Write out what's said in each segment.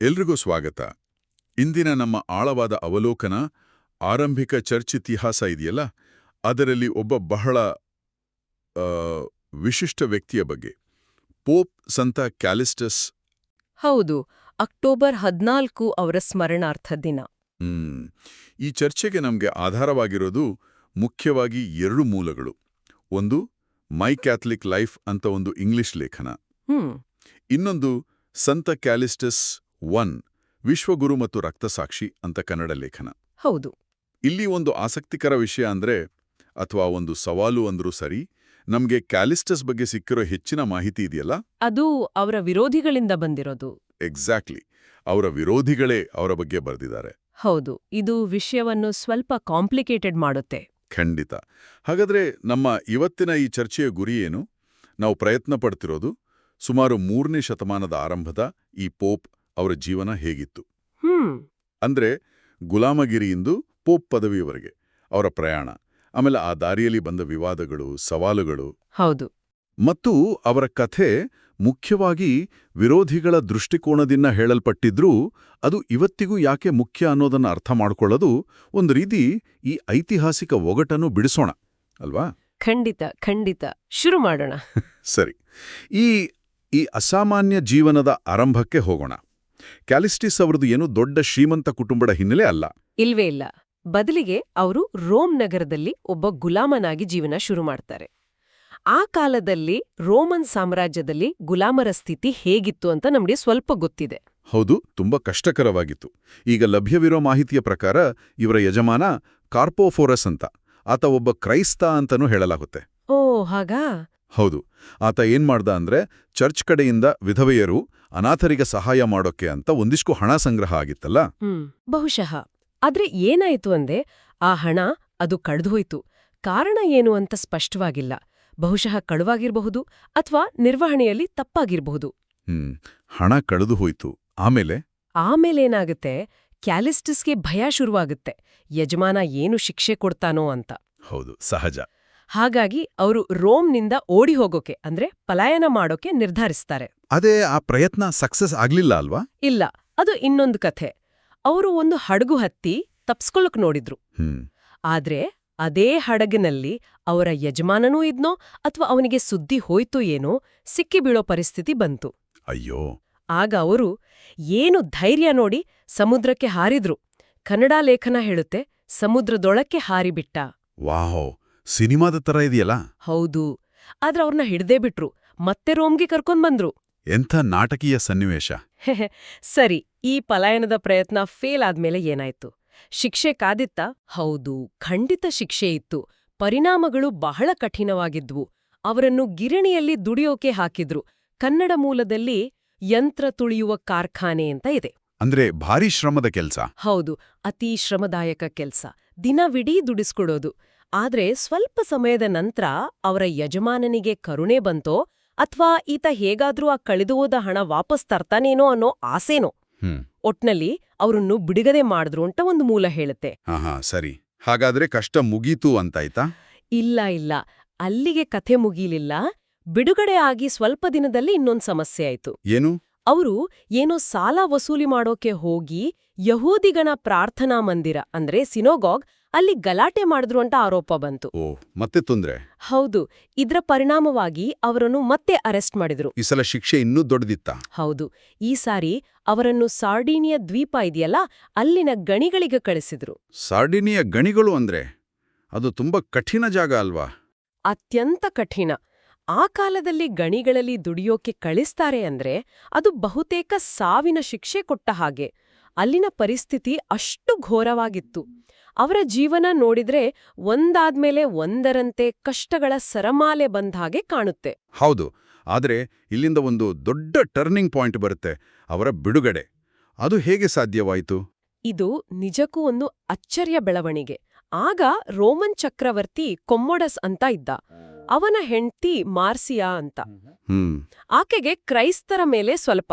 ಎಲ್ರಿಗೂ ಸ್ವಾಗತ. ಇಂದಿನ ನಮ್ಮ ಆಳವಾದ ಅವಲೋಕನ ಆರಂಭಿಕ ಚರ್ಚ್ ಇತಿಹಾಸ ಇದೆಯಲ್ಲ? ಅದರಲ್ಲಿ ಒಬ್ಬ ಬಹಳ ವಿಶಿಷ್ಟ ವ್ಯಕ್ತಿಯ ಬಗ್ಗೆ. ಪೋಪ್ ಸಂತ ಕ್ಯಾಲಿಸ್ಟಸ್. ಹೌದು ಅಕ್ಟೋಬರ್ ಹದಿನಾಲ್ಕು ಅವರ ಸ್ಮರಣಾರ್ಥ ದಿನ. ಈ ಚರ್ಚೆಗೆ ನಮಗೆ ಆಧಾರವಾಗಿರೋದು ಮುಖ್ಯವಾಗಿ ಎರಡು ಮೂಲಗಳು. ಒಂದು ಮೈ ಕ್ಯಾಥಲಿಕ್ ಲೈಫ್ ಅಂತ ಒಂದು ಇಂಗ್ಲಿಷ್ ಲೇಖನ. ಇನ್ನೊಂದು ಸಂತ ಕ್ಯಾಲಿಸ್ಟಸ್ ಒನ್ ವಿಶ್ವಗುರು ಮತ್ತು ರಕ್ತಸಾಕ್ಷಿ ಅಂತ ಕನ್ನಡ ಲೇಖನ. ಹೌದು. ಇಲ್ಲಿ ಒಂದು ಆಸಕ್ತಿಕರ ವಿಷಯ ಅಂದ್ರೆ ಅಥವಾ ಒಂದು ಸವಾಲು ಅಂದ್ರೂ ಸರಿ ನಮ್ಗೆ ಕ್ಯಾಲಿಸ್ಟಸ್ ಬಗ್ಗೆ ಸಿಕ್ಕಿರೋ ಹೆಚ್ಚಿನ ಮಾಹಿತಿ ಇದೆಯಲ್ಲ? ಅದು ಅವರ ವಿರೋಧಿಗಳಿಂದ ಬಂದಿರೋದು. ಎಕ್ಸಾಕ್ಟ್ಲಿ ಅವರ ವಿರೋಧಿಗಳೇ ಅವರ ಬಗ್ಗೆ ಬರೆದಿದ್ದಾರೆ. ಹೌದು. ಇದು ವಿಷಯವನ್ನು ಸ್ವಲ್ಪ ಕಾಂಪ್ಲಿಕೇಟೆಡ್ ಮಾಡುತ್ತೆ. ಖಂಡಿತ. ಹಾಗಾದ್ರೆ ನಮ್ಮ ಇವತ್ತಿನ ಈ ಚರ್ಚೆಯ ಗುರಿ ಏನು? ನಾವು ಪ್ರಯತ್ನ ಪಡ್ತಿರೋದು ಸುಮಾರು ಮೂರನೇ ಶತಮಾನದ ಆರಂಭದ ಈ ಪೋಪ್ ಅವರ ಜೀವನ ಹೇಗಿತ್ತು? ಹ್ಮ್. ಅಂದ್ರೆ ಗುಲಾಮಗಿರಿಯಿಂದ ಪೋಪ್ ಪದವಿಯವರೆಗೆ ಅವರ ಪ್ರಯಾಣ ಆಮೇಲೆ ಆ ದಾರಿಯಲ್ಲಿ ಬಂದ ವಿವಾದಗಳು ಸವಾಲುಗಳು. ಹೌದು. ಮತ್ತು ಅವರ ಕಥೆ ಮುಖ್ಯವಾಗಿ ವಿರೋಧಿಗಳ ದೃಷ್ಟಿಕೋನದಿಂದ ಹೇಳಲ್ಪಟ್ಟಿದ್ರೂ ಅದು ಇವತ್ತಿಗೂ ಯಾಕೆ ಮುಖ್ಯ ಅನ್ನೋದನ್ನ ಅರ್ಥ ಮಾಡಿಕೊಳ್ಳೋದು ಒಂದು ರೀತಿ ಈ ಐತಿಹಾಸಿಕ ಒಗಟನ್ನು ಬಿಡಿಸೋಣ ಅಲ್ವಾ? ಖಂಡಿತ ಖಂಡಿತ. ಶುರು ಮಾಡೋಣ. ಸರಿ. ಈ ಈ ಅಸಾಮಾನ್ಯ ಜೀವನದ ಆರಂಭಕ್ಕೆ ಹೋಗೋಣ. ಕ್ಯಾಲಿಸ್ಟಿಸ್ ಅವರದು ಏನು ದೊಡ್ಡ ಶ್ರೀಮಂತ ಕುಟುಂಬದ ಹಿನ್ನೆಲೆ ಅಲ್ಲ. ಇಲ್ವೇ ಇಲ್ಲ. ಬದಲಿಗೆ ಅವರು ರೋಮ್ ನಗರದಲ್ಲಿ ಒಬ್ಬ ಗುಲಾಮನಾಗಿ ಜೀವನ ಶುರು ಮಾಡ್ತಾರೆ. ಆ ಕಾಲದಲ್ಲಿ ರೋಮನ್ ಸಾಮ್ರಾಜ್ಯದಲ್ಲಿ ಗುಲಾಮರ ಸ್ಥಿತಿ ಹೇಗಿತ್ತು ಅಂತ ನಮಗೆ ಸ್ವಲ್ಪ ಗೊತ್ತಿದೆ. ಹೌದು ತುಂಬಾ ಕಷ್ಟಕರವಾಗಿತ್ತು. ಈಗ ಲಭ್ಯವಿರೋ ಮಾಹಿತಿಯ ಪ್ರಕಾರ ಇವರ ಯಜಮಾನ ಕಾರ್ಪೋಫೋರಸ್ ಅಂತ ಆತ ಒಬ್ಬ ಕ್ರೈಸ್ತ ಅಂತನೂ ಹೇಳಲಾಗುತ್ತೆ. ಓ ಹಾಗಾ? ಹೌದು. ಆತ ಏನ್ ಮಾಡ್ದ ಅಂದ್ರೆ ಚರ್ಚ್ ಕಡೆಯಿಂದ ವಿಧವೆಯರು ಅನಾಥರಿಗೆ ಸಹಾಯ ಮಾಡೋಕೆ ಅಂತ ಒಂದಿಷ್ಟು ಹಣ ಸಂಗ್ರಹ ಆಗಿತ್ತಲ್ಲ? ಬಹುಶಃ. ಆದ್ರೆ ಏನಾಯ್ತು ಅಂದೆ ಆ ಹಣ ಅದು ಕಡ್ದೋಯ್ತು ಕಾರಣ ಏನು ಅಂತ ಸ್ಪಷ್ಟವಾಗಿಲ್ಲ. ಬಹುಶಃ ಕಳುವಾಗಿರಬಹುದು ಅಥವಾ ನಿರ್ವಹಣೆಯಲ್ಲಿ ತಪ್ಪಾಗಿರಬಹುದು. ಹ್ಮ್. ಹಣ ಕಳೆದು ಹೋಯ್ತು ಆಮೇಲೆ ಆಮೇಲೇನಾಗುತ್ತೆ ಕ್ಯಾಲಿಸ್ಟಿಸ್ಗೆ ಭಯ ಶುರುವಾಗುತ್ತೆ. ಯಜಮಾನ ಏನು ಶಿಕ್ಷೆ ಕೊಡ್ತಾನೋ ಅಂತ. ಹೌದು. ಸಹಜ. ಹಾಗಾಗಿ ಅವರು ರೋಮ್ನಿಂದ ಓಡಿ ಹೋಗೋಕೆ ಅಂದ್ರೆ ಪಲಾಯನ ಮಾಡೋಕೆ ನಿರ್ಧರಿಸ್ತಾರೆ. ಅದೇ ಆ ಪ್ರಯತ್ನ ಸಕ್ಸಸ್ ಆಗ್ಲಿಲ್ಲ ಅಲ್ವಾ? ಇಲ್ಲ ಅದು ಇನ್ನೊಂದು ಕಥೆ. ಅವರು ಒಂದು ಹಡಗು ಹತ್ತಿ ತಪ್ಸ್ಕೊಳ್ಳಕ್ ನೋಡಿದ್ರು. ಆದ್ರೆ ಅದೇ ಹಡಗಿನಲ್ಲಿ ಅವರ ಯಜಮಾನನೂ ಇದ್ನೋ ಅಥವಾ ಅವನಿಗೆ ಸುದ್ದಿ ಹೋಯ್ತು ಏನೋ ಸಿಕ್ಕಿ ಬೀಳೋ ಪರಿಸ್ಥಿತಿ ಬಂತು. ಅಯ್ಯೋ. ಆಗ ಅವರು ಏನು ಧೈರ್ಯ ನೋಡಿ ಸಮುದ್ರಕ್ಕೆ ಹಾರಿದ್ರು. ಕನ್ನಡ ಲೇಖನ ಹೇಳುತ್ತೆ ಸಮುದ್ರದೊಳಕ್ಕೆ ಹಾರಿಬಿಟ್ಟ. ವಾಹೋ. ಸಿನಿಮಾದ ತರ ಇದೆಯಲ್ಲ? ಹೌದು. ಆದ್ರೆ ಅವ್ರನ್ನ ಹಿಡ್ದೇ ಬಿಟ್ರು. ಮತ್ತೆ ರೋಮ್ಗೆ ಕರ್ಕೊಂಡ್ಬಂದ್ರು ಎಂಥ ನಾಟಕೀಯ ಸನ್ನಿವೇಶ? ಸರಿ ಈ ಪಲಾಯನದ ಪ್ರಯತ್ನ ಫೇಲ್ ಆದ್ಮೇಲೆ ಏನಾಯ್ತು? ಶಿಕ್ಷೆ ಕಾದಿತ್ತ? ಹೌದು ಖಂಡಿತ ಶಿಕ್ಷೆ ಇತ್ತು. ಪರಿಣಾಮಗಳು ಬಹಳ ಕಠಿಣವಾಗಿದ್ವು. ಅವರನ್ನು ಗಿರಣಿಯಲ್ಲಿ ದುಡಿಯೋಕೆ ಹಾಕಿದ್ರು. ಕನ್ನಡ ಮೂಲದಲ್ಲಿ ಯಂತ್ರ ತುಳಿಯುವ ಕಾರ್ಖಾನೆ ಅಂತ ಇದೆ. ಅಂದ್ರೆ ಭಾರಿ ಶ್ರಮದ ಕೆಲ್ಸ? ಹೌದು ಅತೀ ಶ್ರಮದಾಯಕ ಕೆಲ್ಸ. ದಿನವಿಡೀ ದುಡಿಸ್ಕೊಡೋದು. ಆದ್ರೆ ಸ್ವಲ್ಪ ಸಮಯದ ನಂತರ ಅವರ ಯಜಮಾನನಿಗೆ ಕರುಣೆ ಬಂತೋ ಅಥವಾ ಈತ ಹೇಗಾದ್ರೂ ಆ ಕಳೆದು ಹೋದ ಹಣ ವಾಪಸ್ ತರ್ತಾನೇನೋ ಅನ್ನೋ ಆಸೆನೋ. ಒಟ್ನಲ್ಲಿ ಅವರನ್ನು ಬಿಡುಗಡೆ ಮಾಡಿದ್ರು ಅಂತ ಒಂದು ಮೂಲ ಹೇಳುತ್ತೆ. ಸರಿ. ಹಾಗಾದ್ರೆ ಕಷ್ಟ ಮುಗೀತು ಅಂತಾಯ್ತಾ? ಇಲ್ಲ ಇಲ್ಲ. ಅಲ್ಲಿಗೆ ಕಥೆ ಮುಗೀಲಿಲ್ಲ. ಬಿಡುಗಡೆ ಆಗಿ ಸ್ವಲ್ಪ ದಿನದಲ್ಲಿ ಇನ್ನೊಂದು ಸಮಸ್ಯೆ ಆಯ್ತು. ಏನು? ಅವರು ಏನೋ ಸಾಲ ವಸೂಲಿ ಮಾಡೋಕೆ ಹೋಗಿ ಯಹೂದಿಗಣ ಪ್ರಾರ್ಥನಾ ಮಂದಿರ ಅಂದ್ರೆ ಸಿನೋಗಾಗ್ ಅಲ್ಲಿ ಗಲಾಟೆ ಮಾಡಿದ್ರು ಅಂತ ಆರೋಪ ಬಂತು. ಓ ಮತ್ತೆ ತೊಂದ್ರೆ? ಹೌದು ಇದರ ಪರಿಣಾಮವಾಗಿ ಅವರನ್ನು ಮತ್ತೆ ಅರೆಸ್ಟ್ ಮಾಡಿದ್ರು. ಈ ಸಲ ಶಿಕ್ಷೆ ಇನ್ನೂ ದೊಡ್ಡದಿತ್ತ? ಹೌದು ಈ ಸಾರಿ ಅವರನ್ನು ಸಾರ್ಡಿನಿಯ ದ್ವೀಪ ಇದೆಯಲ್ಲ ಅಲ್ಲಿನ ಗಣಿಗಳಿಗೆ ಕಳಿಸಿದ್ರು. ಸಾರ್ಡಿನಿಯ ಗಣಿಗಳು ಅಂದ್ರೆ? ಅದು ತುಂಬಾ ಕಠಿಣ ಜಾಗ ಅಲ್ವಾ? ಅತ್ಯಂತ ಕಠಿಣ. ಆ ಕಾಲದಲ್ಲಿ ಗಣಿಗಳಲ್ಲಿ ದುಡಿಯೋಕೆ ಕಳಿಸ್ತಾರೆ ಅಂದ್ರೆ ಅದು ಬಹುತೇಕ ಸಾವಿನ ಶಿಕ್ಷೆ ಕೊಟ್ಟ ಹಾಗೆ. ಅಲ್ಲಿನ ಪರಿಸ್ಥಿತಿ ಅಷ್ಟು ಘೋರವಾಗಿತ್ತು. ಅವರ ಜೀವನ ನೋಡಿದ್ರೆ ಒಂದಾದ್ಮೇಲೆ ಒಂದರಂತೆ ಕಷ್ಟಗಳ ಸರಮಾಲೆ ಬಂದ ಹಾಗೆ ಕಾಣುತ್ತೆ. ಹೌದು ಆದ್ರೆ ಇಲ್ಲಿಂದ ಒಂದು ದೊಡ್ಡ ಟರ್ನಿಂಗ್ ಪಾಯಿಂಟ್ ಬರುತ್ತೆ ಅವರ ಬಿಡುಗಡೆ. ಅದು ಹೇಗೆ ಸಾಧ್ಯವಾಯಿತು? ಇದು ನಿಜಕ್ಕೂ ಒಂದು ಅಚ್ಚರಿಯ ಬೆಳವಣಿಗೆ. ಆಗ ರೋಮನ್ ಚಕ್ರವರ್ತಿ ಕೊಮ್ಮೊಡಸ್ ಅಂತ ಇದ್ದ. ಅವನ ಹೆಂಡ್ತಿ ಮಾರ್ಸಿಯಾ ಅಂತ. ಆಕೆಗೆ ಕ್ರೈಸ್ತರ ಮೇಲೆ ಸ್ವಲ್ಪ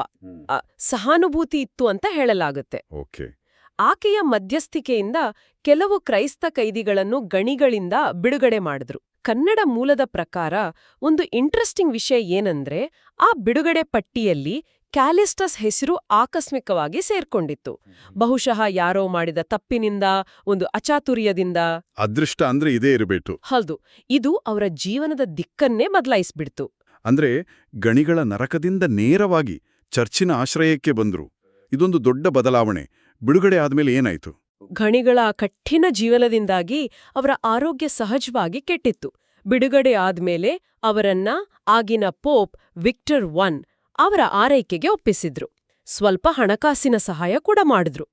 ಸಹಾನುಭೂತಿ ಇತ್ತು ಅಂತ ಹೇಳಲಾಗುತ್ತೆ. ಓಕೆ. ಆಕೆಯ ಮಧ್ಯಸ್ಥಿಕೆಯಿಂದ ಕೆಲವು ಕ್ರೈಸ್ತ ಕೈದಿಗಳನ್ನು ಗಣಿಗಳಿಂದ ಬಿಡುಗಡೆ ಮಾಡಿದ್ರು. ಕನ್ನಡ ಮೂಲದ ಪ್ರಕಾರ ಒಂದು ಇಂಟ್ರೆಸ್ಟಿಂಗ್ ವಿಷಯ ಏನಂದ್ರೆ ಆ ಬಿಡುಗಡೆ ಪಟ್ಟಿಯಲ್ಲಿ ಕ್ಯಾಲಿಸ್ಟಸ್ ಹೆಸರು ಆಕಸ್ಮಿಕವಾಗಿ ಸೇರ್ಕೊಂಡಿತ್ತು. ಬಹುಶಃ ಯಾರೋ ಮಾಡಿದ ತಪ್ಪಿನಿಂದ ಒಂದು ಅಚಾತುರ್ಯದಿಂದ. ಅದೃಷ್ಟ ಅಂದ್ರೆ ಇದೇ ಇರಬೇಕು. ಹೌದು ಇದು ಅವರ ಜೀವನದ ದಿಕ್ಕನ್ನೇ ಬದಲಾಯಿಸ್ಬಿಡ್ತು. ಅಂದ್ರೆ ಗಣಿಗಳ ನರಕದಿಂದ ನೇರವಾಗಿ ಚರ್ಚಿನ ಆಶ್ರಯಕ್ಕೆ ಬಂದ್ರು. ಇದೊಂದು ದೊಡ್ಡ ಬದಲಾವಣೆ. ಬಿಡುಗಡೆ ಆದ್ಮೇಲೆ ಏನಾಯ್ತು? ಗಣಿಗಳ ಕಠಿಣ ಜೀವನದಿಂದಾಗಿ ಅವರ ಆರೋಗ್ಯ ಸಹಜವಾಗಿ ಕೆಟ್ಟಿತ್ತು. ಬಿಡುಗಡೆ ಆದ್ಮೇಲೆ ಅವರನ್ನ ಆಗಿನ ಪೋಪ್ ವಿಕ್ಟರ್ ಒನ್ ಅವರ ಆರೈಕೆಗೆ ಒಪ್ಪಿಸಿದ್ರು. ಸ್ವಲ್ಪ ಹಣಕಾಸಿನ ಸಹಾಯ ಕೂಡ ಮಾಡಿದ್ರು.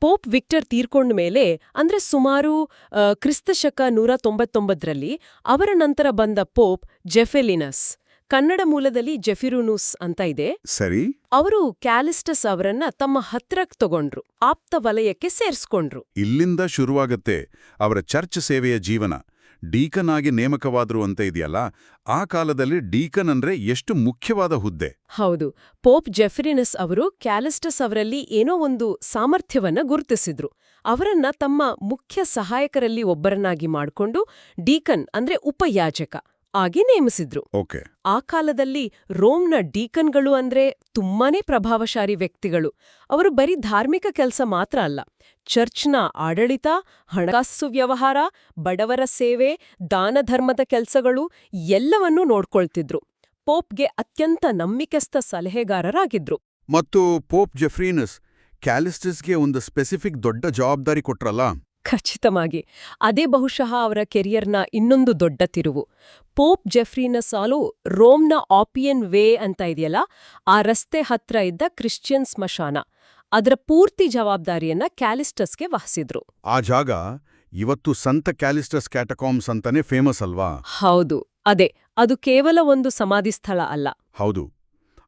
ಪೋಪ್ ವಿಕ್ಟರ್ ತೀರ್ಕೊಂಡ ಮೇಲೆ ಅಂದ್ರೆ ಸುಮಾರು ಕ್ರಿಸ್ತಶಕ ನೂರ ತೊಂಬತ್ತೊಂಬತ್ತರಲ್ಲಿ ಅವರ ನಂತರ ಬಂದ ಪೋಪ್ ಜೆಫೆಲಿನಸ್. ಕನ್ನಡ ಮೂಲದಲ್ಲಿ ಜೆಫಿರುನೂಸ್ ಅಂತ ಇದೆ. ಸರಿ. ಅವರು ಕ್ಯಾಲಿಸ್ಟಸ್ ಅವರನ್ನ ತಮ್ಮ ಹತ್ರಕ್ ತಗೊಂಡ್ರು. ಆಪ್ತ ವಲಯಕ್ಕೆ ಸೇರಿಸ್ಕೊಂಡ್ರು. ಇಲ್ಲಿಂದ ಶುರುವಾಗತ್ತೆ ಅವರ ಚರ್ಚ್ ಸೇವೆಯ ಜೀವನ. ಡೀಕನ್ ಆಗಿ ನೇಮಕವಾದ್ರು ಅಂತ ಇದೆಯಲ್ಲ ಆ ಕಾಲದಲ್ಲಿ ಡೀಕನ್ ಅಂದ್ರೆ ಎಷ್ಟು ಮುಖ್ಯವಾದ ಹುದ್ದೆ. ಹೌದು ಪೋಪ್ ಜೆಫರಿನಸ್ ಅವರು ಕ್ಯಾಲಿಸ್ಟಸ್ ಅವರಲ್ಲಿ ಏನೋ ಒಂದು ಸಾಮರ್ಥ್ಯವನ್ನ ಗುರುತಿಸಿದ್ರು. ಅವರನ್ನ ತಮ್ಮ ಮುಖ್ಯ ಸಹಾಯಕರಲ್ಲಿ ಒಬ್ಬರನ್ನಾಗಿ ಮಾಡಿಕೊಂಡು ಡೀಕನ್ ಅಂದ್ರೆ ಉಪಯಾಜಕ. ಆಗಿ ನೇಮಿಸಿದ್ರು. ಓಕೆ. ಆ ಕಾಲದಲ್ಲಿ ರೋಮ್ನ ಡೀಕನ್ಗಳು ಅಂದ್ರೆ ತುಂಬಾನೇ ಪ್ರಭಾವಶಾಲಿ ವ್ಯಕ್ತಿಗಳು. ಅವರು ಬರೀ ಧಾರ್ಮಿಕ ಕೆಲಸ ಮಾತ್ರ ಅಲ್ಲ. ಚರ್ಚ್ನ ಆಡಳಿತ ಹಣಕಾಸು ವ್ಯವಹಾರ ಬಡವರ ಸೇವೆ ದಾನ ಧರ್ಮದ ಕೆಲಸಗಳು ಎಲ್ಲವನ್ನೂ ನೋಡ್ಕೊಳ್ತಿದ್ರು. ಪೋಪ್ಗೆ ಅತ್ಯಂತ ನಂಬಿಕೆಸ್ಥ ಸಲಹೆಗಾರರಾಗಿದ್ರು. ಮತ್ತು ಪೋಪ್ ಜೆಫ್ರೀನಸ್ ಕ್ಯಾಲಿಸ್ಟಿಸ್ಗೆ ಒಂದು ಸ್ಪೆಸಿಫಿಕ್ ದೊಡ್ಡ ಜವಾಬ್ದಾರಿ ಕೊಟ್ರಲ್ಲ? ಖಚಿತವಾಗಿ. ಅದೇ ಬಹುಶಃ ಅವರ ಕೆರಿಯರ್ನ ಇನ್ನೊಂದು ದೊಡ್ಡ ತಿರುವು. ಪೋಪ್ ಜೆಫ್ರಿನ ಸಾಲು ರೋಮ್ನ ಆಪಿಯನ್ ವೇ ಅಂತ ಇದೆಯಲ್ಲ ಆ ರಸ್ತೆ ಹತ್ರ ಇದ್ದ ಕ್ರಿಶ್ಚಿಯನ್ ಸ್ಮಶಾನ. ಅದರ ಪೂರ್ತಿ ಜವಾಬ್ದಾರಿಯನ್ನ ಕ್ಯಾಲಿಸ್ಟಸ್ಗೆ ವಹಿಸಿದ್ರು. ಆ ಜಾಗ ಇವತ್ತು ಸಂತ ಕ್ಯಾಲಿಸ್ಟಸ್ ಕ್ಯಾಟಕಾಮ್ಸ್ ಅಂತಾನೆ ಫೇಮಸ್ ಅಲ್ವಾ? ಹೌದು ಅದೇ. ಅದು ಕೇವಲ ಒಂದು ಸಮಾಧಿ ಸ್ಥಳ ಅಲ್ಲ. ಹೌದು.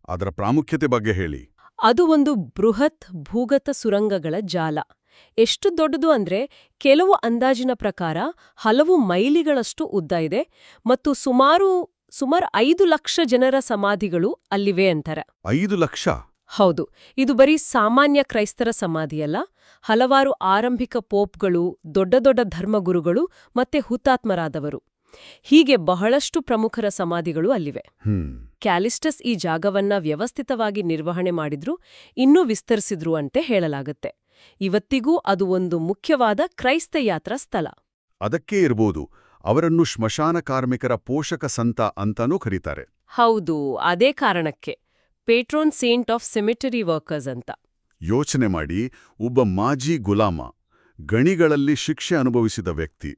ಅದರ ಪ್ರಾಮುಖ್ಯತೆ ಬಗ್ಗೆ ಹೇಳಿ. ಅದು ಒಂದು ಬೃಹತ್ ಭೂಗತ ಸುರಂಗಗಳ ಜಾಲ. ಎಷ್ಟು ದೊಡ್ಡದು ಅಂದ್ರೆ ಕೆಲವು ಅಂದಾಜಿನ ಪ್ರಕಾರ ಹಲವು ಮೈಲಿಗಳಷ್ಟು ಉದ್ದ ಇದೆ ಮತ್ತು ಸುಮಾರು ಸುಮಾರು ಐದು ಲಕ್ಷ ಜನರ ಸಮಾಧಿಗಳು ಅಲ್ಲಿವೆ ಅಂತಾರೆ. ಐದು ಲಕ್ಷ? ಹೌದು ಇದು ಬರೀ ಸಾಮಾನ್ಯ ಕ್ರೈಸ್ತರ ಸಮಾಧಿಯಲ್ಲ ಹಲವಾರು ಆರಂಭಿಕ ಪೋಪ್ಗಳು ದೊಡ್ಡ ದೊಡ್ಡ ಧರ್ಮಗುರುಗಳು ಮತ್ತೆ ಹುತಾತ್ಮರಾದವರು. ಹೀಗೆ ಬಹಳಷ್ಟು ಪ್ರಮುಖರ ಸಮಾಧಿಗಳು ಅಲ್ಲಿವೆ. ಕ್ಯಾಲಿಸ್ಟಸ್ ಈ ಜಾಗವನ್ನ ವ್ಯವಸ್ಥಿತವಾಗಿ ನಿರ್ವಹಣೆ ಮಾಡಿದ್ರು ಇನ್ನೂ ವಿಸ್ತರಿಸಿದ್ರು ಅಂತೆ ಹೇಳಲಾಗುತ್ತೆ. ಇವತ್ತಿಗೂ ಅದು ಒಂದು ಮುಖ್ಯವಾದ ಕ್ರೈಸ್ತ ಯಾತ್ರಾ ಸ್ಥಳ. ಅದಕ್ಕೇ ಇರ್ಬೋದು ಅವರನ್ನು ಶ್ಮಶಾನ ಕಾರ್ಮಿಕರ ಪೋಷಕ ಸಂತ ಅಂತಾನೂ ಕರೀತಾರೆ. ಹೌದು ಅದೇ ಕಾರಣಕ್ಕೆ patron saint of cemetery workers ಅಂತ. ಯೋಚನೆ ಮಾಡಿ ಒಬ್ಬ ಮಾಜಿ ಗುಲಾಮ ಗಣಿಗಳಲ್ಲಿ ಶಿಕ್ಷೆ ಅನುಭವಿಸಿದ ವ್ಯಕ್ತಿ.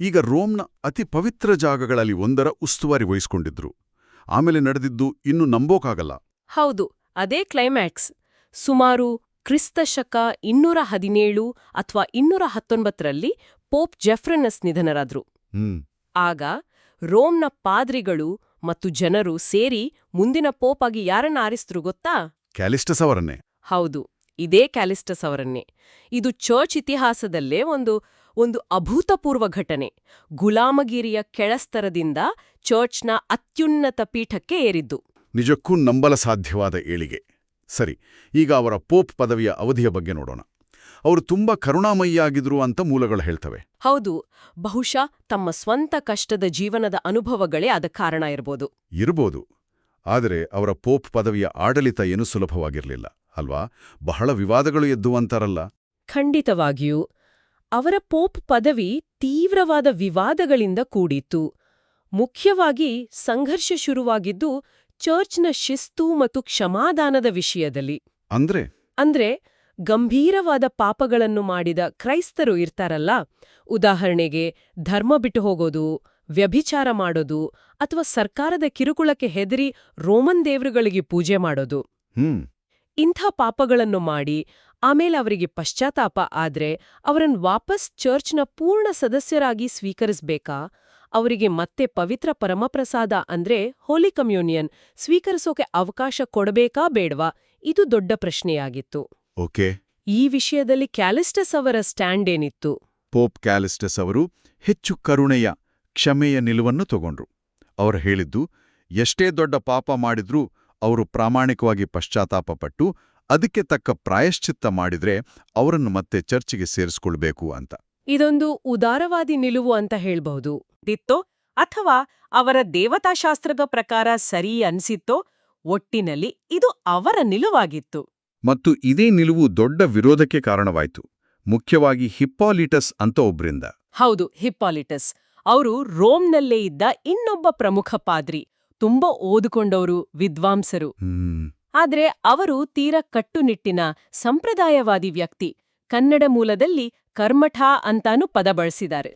ಈಗ ರೋಮ್ನ ಅತಿ ಪವಿತ್ರ ಜಾಗಗಳಲ್ಲಿ ಒಂದರ ಉಸ್ತುವಾರಿ ವಹಿಸ್ಕೊಂಡಿದ್ರು. ಆಮೇಲೆ ನಡೆದಿದ್ದು ಇನ್ನು ನಂಬೋಕಾಗಲ್ಲ. ಹೌದು ಅದೇ ಕ್ಲೈಮ್ಯಾಕ್ಸ್. ಸುಮಾರು ಕ್ರಿಸ್ತ ಶಕ ಇನ್ನೂರ ಹದಿನೇಳು ಅಥವಾ ಇನ್ನೂರ ಹತ್ತೊಂಬತ್ತರಲ್ಲಿ ಪೋಪ್ ಜೆಫ್ರನಸ್ ನಿಧನರಾದ್ರು. ಆಗ ರೋಮ್ನ ಪಾದ್ರಿಗಳು ಮತ್ತು ಜನರು ಸೇರಿ ಮುಂದಿನ ಪೋಪ್ ಆಗಿ ಯಾರನ್ನ ಆರಿಸಿದ್ರು ಗೊತ್ತಾ? ಕ್ಯಾಲಿಸ್ಟಸ್ ಅವರನ್ನೇ. ಹೌದು ಇದೇ ಕ್ಯಾಲಿಸ್ಟಸ್ ಅವರನ್ನೇ. ಇದು ಚರ್ಚ್ ಇತಿಹಾಸದಲ್ಲೇ ಒಂದು ಒಂದು ಅಭೂತಪೂರ್ವ ಘಟನೆ. ಗುಲಾಮಗಿರಿಯ ಕೆಳಸ್ತರದಿಂದ ಚರ್ಚ್ನ ಅತ್ಯುನ್ನತ ಪೀಠಕ್ಕೆ ಏರಿದ್ದು. ನಿಜಕ್ಕೂ ನಂಬಲ ಸಾಧ್ಯವಾದ ಏಳಿಗೆ. ಸರಿ ಈಗ ಅವರ ಪೋಪ್ ಪದವಿಯ ಅವಧಿಯ ಬಗ್ಗೆ ನೋಡೋಣ. ಅವರು ತುಂಬಾ ಕರುಣಾಮಯಿಯಾಗಿದ್ರು ಅಂತ ಮೂಲಗಳು ಹೇಳ್ತವೆ. ಹೌದು ಬಹುಶಃ ತಮ್ಮ ಸ್ವಂತ ಕಷ್ಟದ ಜೀವನದ ಅನುಭವಗಳೇ ಅದ ಕಾರಣ ಇರ್ಬೋದು. ಇರ್ಬೋದು ಆದರೆ ಅವರ ಪೋಪ್ ಪದವಿಯ ಆಡಳಿತ ಏನು ಸುಲಭವಾಗಿರಲಿಲ್ಲ ಅಲ್ವಾ? ಬಹಳ ವಿವಾದಗಳು ಎದ್ದು ಅಂತಾರಲ್ಲ ಖಂಡಿತವಾಗಿಯೂ ಅವರ ಪೋಪ್ ಪದವಿ ತೀವ್ರವಾದ ವಿವಾದಗಳಿಂದ ಕೂಡಿತ್ತು. ಮುಖ್ಯವಾಗಿ ಸಂಘರ್ಷ ಶುರುವಾಗಿದ್ದು ಚರ್ಚ್ನ ಶಿಸ್ತು ಮತ್ತು ಕ್ಷಮಾದಾನದ ವಿಷಯದಲ್ಲಿ. ಅಂದ್ರೆ? ಅಂದ್ರೆ ಗಂಭೀರವಾದ ಪಾಪಗಳನ್ನು ಮಾಡಿದ ಕ್ರೈಸ್ತರು ಇರ್ತಾರಲ್ಲ ಉದಾಹರಣೆಗೆ ಧರ್ಮ ಬಿಟ್ಟು ಹೋಗೋದು ವ್ಯಭಿಚಾರ ಮಾಡೋದು ಅಥವಾ ಸರ್ಕಾರದ ಕಿರುಕುಳಕ್ಕೆ ಹೆದರಿ ರೋಮನ್ ದೇವರುಗಳಿಗೆ ಪೂಜೆ ಮಾಡೋದು. ಇಂಥ ಪಾಪಗಳನ್ನು ಮಾಡಿ ಆಮೇಲೆ ಅವರಿಗೆ ಪಶ್ಚಾತ್ತಾಪ ಆದ್ರೆ ಅವರನ್ನು ವಾಪಸ್ ಚರ್ಚ್ನ ಪೂರ್ಣ ಸದಸ್ಯರಾಗಿ ಸ್ವೀಕರಿಸ್ಬೇಕಾ? ಅವರಿಗೆ ಮತ್ತೆ ಪವಿತ್ರ ಪರಮಪ್ರಸಾದ ಅಂದ್ರೆ ಹೋಲಿ ಕಮ್ಯೂನಿಯನ್ ಸ್ವೀಕರಿಸೋಕೆ ಅವಕಾಶ ಕೊಡಬೇಕಾ ಬೇಡವಾ? ಇದು ದೊಡ್ಡ ಪ್ರಶ್ನೆಯಾಗಿತ್ತು. ಓಕೆ. ಈ ವಿಷಯದಲ್ಲಿ ಕ್ಯಾಲಿಸ್ಟಸ್ ಅವರ ಸ್ಟ್ಯಾಂಡ್ ಏನಿತ್ತು? ಪೋಪ್ ಕ್ಯಾಲಿಸ್ಟಸ್ ಅವರು ಹೆಚ್ಚು ಕರುಣೆಯ ಕ್ಷಮೆಯ ನಿಲುವನ್ನು ತಗೊಂಡ್ರು. ಅವರು ಹೇಳಿದ್ದು ಎಷ್ಟೇ ದೊಡ್ಡ ಪಾಪ ಮಾಡಿದ್ರೂ ಅವರು ಪ್ರಾಮಾಣಿಕವಾಗಿ ಪಶ್ಚಾತ್ತಾಪಪಟ್ಟು ಅದಕ್ಕೆ ತಕ್ಕ ಪ್ರಾಯಶ್ಚಿತ್ತ ಮಾಡಿದ್ರೆ ಅವರನ್ನು ಮತ್ತೆ ಚರ್ಚಿಗೆ ಸೇರಿಸ್ಕೊಳ್ಬೇಕು ಅಂತ. ಇದೊಂದು ಉದಾರವಾದಿ ನಿಲುವು ಅಂತ ಹೇಳ್ಬಹುದು. ದಿತ್ತೋ ಅಥವಾ ಅವರ ದೇವತಾಶಾಸ್ತ್ರದ ಪ್ರಕಾರ ಸರಿ ಅನ್ಸಿತ್ತೋ? ಒಟ್ಟಿನಲ್ಲಿ ಇದು ಅವರ ನಿಲುವಾಗಿತ್ತು. ಮತ್ತು ಇದೇ ನಿಲುವು ದೊಡ್ಡ ವಿರೋಧಕ್ಕೆ ಕಾರಣವಾಯಿತು. ಮುಖ್ಯವಾಗಿ ಹಿಪ್ಪಾಲಿಟಸ್ ಅಂತ ಒಬ್ರಿಂದ. ಹೌದು ಹಿಪ್ಪಾಲಿಟಸ್. ಅವರು ರೋಮ್ನಲ್ಲೇ ಇದ್ದ ಇನ್ನೊಬ್ಬ ಪ್ರಮುಖ ಪಾದ್ರಿ. ತುಂಬಾ ಓದಿಕೊಂಡವರು ವಿದ್ವಾಂಸರು. ಆದರೆ ಆದ್ರೆ ಅವರು ತೀರ ಕಟ್ಟುನಿಟ್ಟಿನ ಸಂಪ್ರದಾಯವಾದಿ ವ್ಯಕ್ತಿ. ಕನ್ನಡ ಮೂಲದಲ್ಲಿ ಕರ್ಮಠ ಅಂತಾನೂ ಪದ ಬಳಸಿದ್ದಾರೆ.